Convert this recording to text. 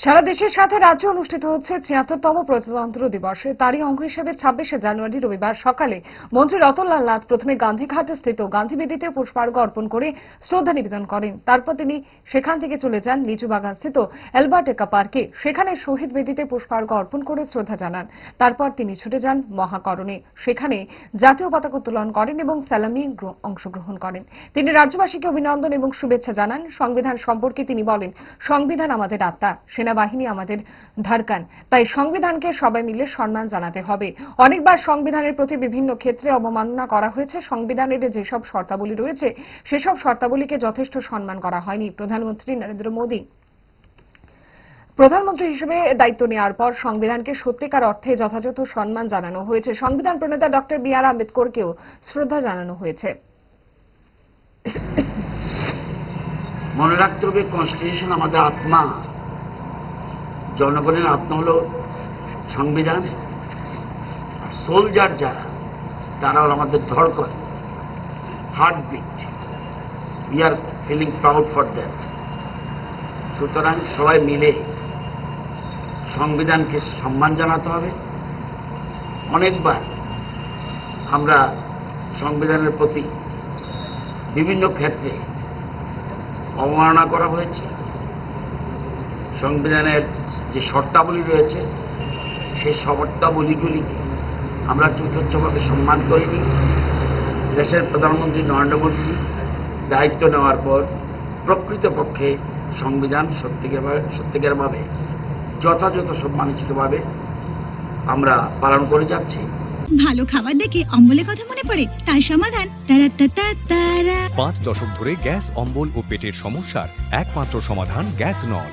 সারা দেশের সাথে রাজ্যে অনুষ্ঠিত হচ্ছে ছিয়াত্তরতম প্রজাতন্ত্র দিবসে। তারই অঙ্গ হিসেবে ছাব্বিশে জানুয়ারি রবিবার সকালে মন্ত্রী রতনলাল নাথ প্রথমে গান্ধীঘাট স্থিত গান্ধীবেদিতে পুষ্পার্ঘ অর্পণ করে শ্রদ্ধা নিবেদন করেন। তারপর তিনি সেখান থেকে চলে যান লিচুবাগান স্থিত অ্যালবার্ট একা পার্কে। সেখানে শহীদ বেদিতে পুষ্পার্ঘ অর্পণ করে শ্রদ্ধা জানান। তারপর তিনি ছুটে যান মহাকরণে। সেখানে জাতীয় পতাকা উত্তোলন করেন এবং স্যালামি অংশগ্রহণ করেন। তিনি রাজ্যবাসীকে অভিনন্দন এবং শুভেচ্ছা জানান। সংবিধান সম্পর্কে তিনি বলেন, সংবিধান আমাদের আত্মা। সেনাবাহিনী আমাদের ধারকান। তাই সংবিধানকে সবাই মিলে সম্মান জানাতে হবে। অনেকবার সংবিধানের প্রতি বিভিন্ন ক্ষেত্রে অবমাননা করা হয়েছে। সংবিধানের যেসব শর্তাবলী রয়েছে সেসব শর্তাবলীকে যথেষ্ট সম্মান করা হয়নি প্রধানমন্ত্রী নরেন্দ্র মোদী। প্রধানমন্ত্রী হিসেবে দায়িত্ব নেওয়ার পর সংবিধানকে সত্যিকার অর্থে যথাযথ সম্মান জানানো হয়েছে। সংবিধান প্রণেতা ডক্টর বি আর আম্বেদকরকেও শ্রদ্ধা জানানো হয়েছে। মনে রাখতে হবে কনস্টিটিউশন আমাদের আত্মা। জনগণের আত্মা হল সংবিধান, আর সোলজার যারা তারা হল আমাদের ধড়কন heartbeat we are feeling proud for that সুতরাং সবাই মিলে সংবিধানকে সম্মান জানাতে হবে। অনেকবার আমরা সংবিধানের প্রতি বিভিন্ন ক্ষেত্রে অবমাননা করা হয়েছে। সংবিধানের যে শর্তাবলী রয়েছে সেই শর্তাবলীগুলি আমরা যথেচ্ছভাবে সম্মান করিনি। দেশের প্রধানমন্ত্রী নরেন্দ্র মোদী দায়িত্ব নেওয়ার পর প্রকৃতপক্ষে সংবিধান সত্যিকার সত্যিকারভাবে যথাযথ সম্মানিতভাবে আমরা পালন করে যাচ্ছি। ভালো খাবার দেখে অম্বলের কথা মনে পড়ে তার সমাধান তারা তারা তারা। পাঁচ দশক ধরে গ্যাস অম্বল ও পেটের সমস্যার একমাত্র সমাধান গ্যাস নল